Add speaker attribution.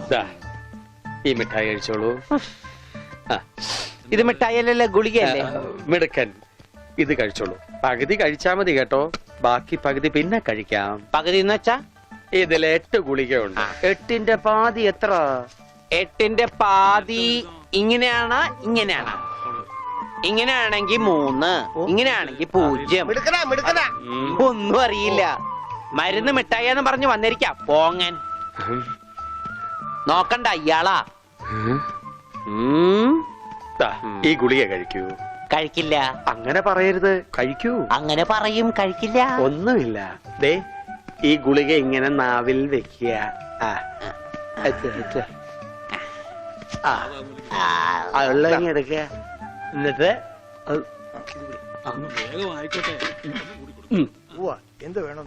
Speaker 1: ദാ, ഈ മിഠായി കഴിച്ചോളൂ. ആ,
Speaker 2: ഇത് മിഠായിയല്ലല്ലോ ഗുളികയല്ലേ?
Speaker 1: മിടുക്കൻ ഇത് കഴിച്ചോളൂ. പകുതി കഴിച്ചാ മതി കേട്ടോ. ബാക്കി പകുതി പിന്നെ കഴിക്കാം.
Speaker 2: പകുതി എന്ന് വെച്ചാ?
Speaker 1: ഇതിൽ എട്ട് ഗുളികയുണ്ട്. എട്ടിന്റെ പാതി എത്ര?
Speaker 2: എട്ടിന്റെ പാതി ഇങ്ങനെയാണ് ഇങ്ങനെയാണ്? ഇങ്ങനെയാണെങ്കി മൂന്ന് ഇങ്ങനെയാണെങ്കി പൂജ്യം. ഒന്നും അറിയില്ല. മരുന്ന് മിഠായി എന്ന് പറഞ്ഞു വന്നിരിക്കാം. പോങ്ങൻ. നോക്കണ്ട ഇയാളാ.
Speaker 1: ഈ ഗുളിക കഴിക്കൂ.
Speaker 2: കഴിക്കില്ല.
Speaker 1: അങ്ങനെ പറയരുത്. കഴിക്കൂ.
Speaker 2: അങ്ങനെ പറയും കഴിക്കില്ല.
Speaker 1: ഒന്നുമില്ല. ദേ ഈ ഗുളിക ഇങ്ങനെ നാവിൽ വെക്കുക. എടുക്കുക. എന്നിട്ട്
Speaker 3: എന്ത് വേണം.